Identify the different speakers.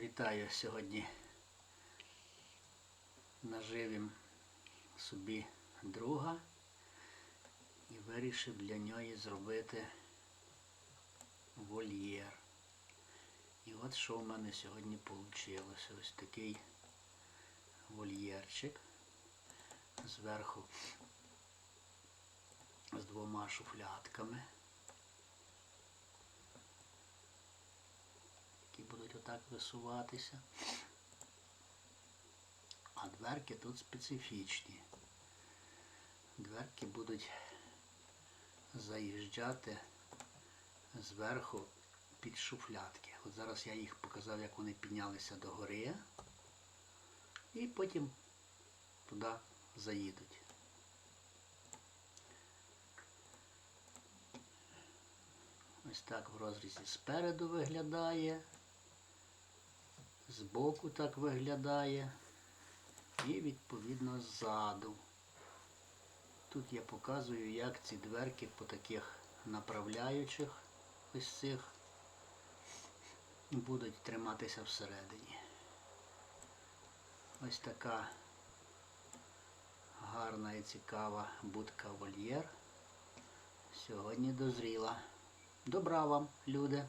Speaker 1: Вітаю сьогодні. Наживім собі друга і вирішив для нього зробити вольєр. І от що в мене сьогодні вийшло. Ось такий вольєрчик. Зверху з двома шуфлятками. Отак висуватися. А дверки тут специфічні. Дверки будуть заїжджати зверху під шуфлятки. От зараз я їх показав, як вони піднялися до гори і потім туди заїдуть. Ось так в розрізі спереду виглядає, збоку так виглядає і відповідно ззаду. Тут я показую, як ці дверки по таких направляючих ось цих будуть триматися всередині. Ось така гарна і цікава будка вольєр сьогодні дозріла. Добра вам, люди!